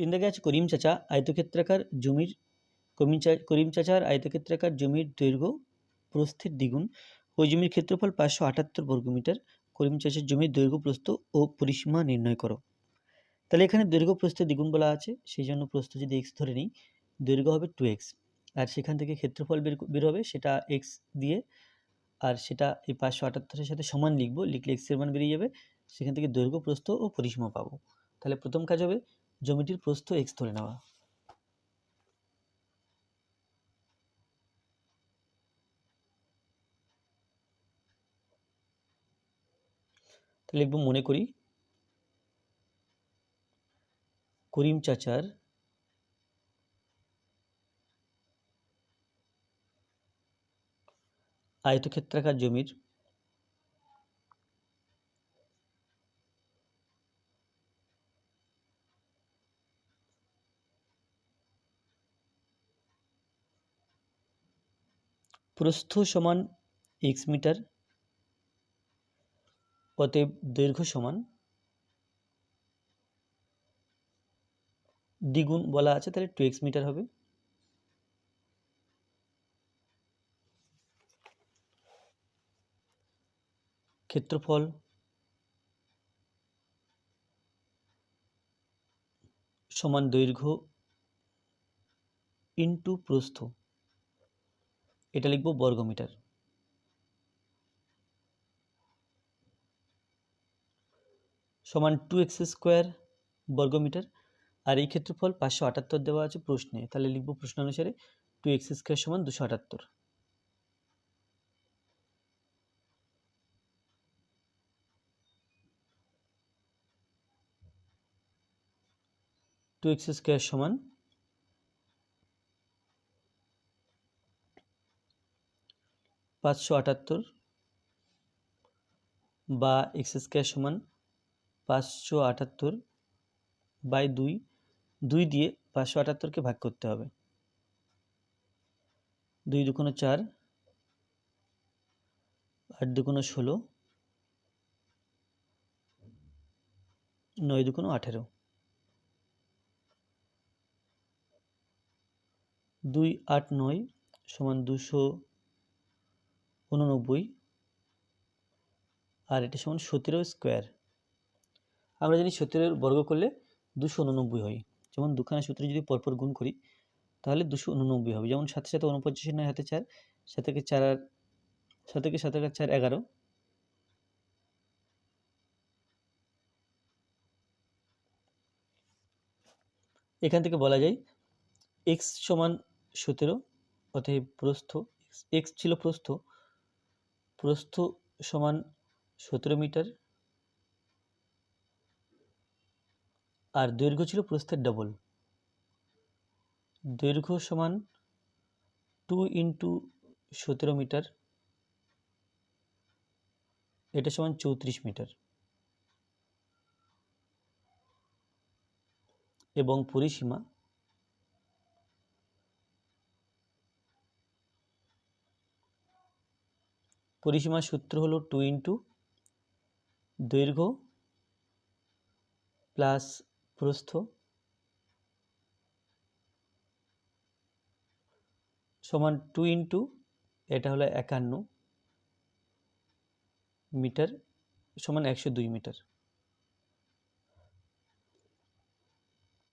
তিন দাগে আছে করিম চাচা, আয়তক্ষেত্রাকার জমির করিম চা, করিম চাচার আয়তক্ষেত্রাকার জমির দৈর্ঘ্য প্রস্থের দ্বিগুণ। ওই জমির ক্ষেত্রফল পাঁচশো আটাত্তর বর্গমিটার করিম চাচার জমির দৈর্ঘ্য প্রস্থ ও পরিসীমা নির্ণয় করো। তাহলে এখানে দৈর্ঘ্য প্রস্থের দ্বিগুণ বলা আছে, সেই জন্য প্রস্থ যদি এক্স ধরে নিই, দৈর্ঘ্য হবে টু এক্স আর সেখান থেকে ক্ষেত্রফল বের বের হবে সেটা এক্স দিয়ে। আর সেটা এই পাঁচশো আটাত্তরের সাথে সমান লিখব, লিখলে এক্সের মান বেরিয়ে যাবে। সেখান থেকে দৈর্ঘ্য, প্রস্থ ও পরিসীমা পাবো। তাহলে প্রথম কাজ হবে জমিটির প্রস্থ এক্স ধরে নেওয়া। তাহলে লিখব মনে করি করিম চাচার আয়তক্ষেত্রাকার জমির প্রস্থ সমান এক্স মিটার অতএব দৈর্ঘ্য সমান দ্বিগুণ বলা আছে, তাহলে টু এক্স মিটার হবে। ক্ষেত্রফল সমান দৈর্ঘ্য ইন্টু প্রস্থ। এটা লিখব বর্গমিটার। সমান টু এক্স স্কোয়ার বর্গমিটার। আর এই ক্ষেত্রফল পাঁচশো আটাত্তর দেওয়া আছে প্রশ্নে। তাহলে লিখব প্রশ্ন অনুসারে টু এক্স স্কোয়ার সমান দুশো আটাত্তর। টু এক্স স্কোয়ার সমান পাঁচশো আটাত্তর বা এক্স স্কোয়ার সমান পাঁচশো আটাত্তর বাই দুই দুই দিয়ে পাঁচশো আটাত্তরকে ভাগ করতে হবে। দুই দুকোনো চার, আট দুকোনো ষোলো, নয় দুকোনো আঠেরো। দুই আট নয় সমান দুশো উননব্বই। আর এটা সমান সতেরো স্কোয়ার। আমরা জানি সতেরোর বর্গ করলে দুশো উননব্বই হয়। যেমন দুখানা সূত্র যদি পরপর গুণ করি, তাহলে দুশো উননব্বই হবে। যেমন সাথে সাথে উনপঞ্চাশের নয় হাতে চার সাথে চার আর সাথে সাথে চার এগারো। এখান থেকে বলা যায় এক্স সমান সতেরো, অতএব প্রস্থ এক্স ছিল প্রস্থ প্রস্থ সমান সতেরো মিটার আর দৈর্ঘ্য ছিল প্রস্থের ডবল দৈর্ঘ্য সমান টু ইন্টু সতেরো মিটার, এটা সমান চৌত্রিশ মিটার। এবং পরিসীমা পরিসীমার সূত্র হলো টু ইন্টু দৈর্ঘ্য প্লাস প্রস্থ সমান টু ইন্টু এটা হলো একান্ন মিটার সমান একশো দুই মিটার।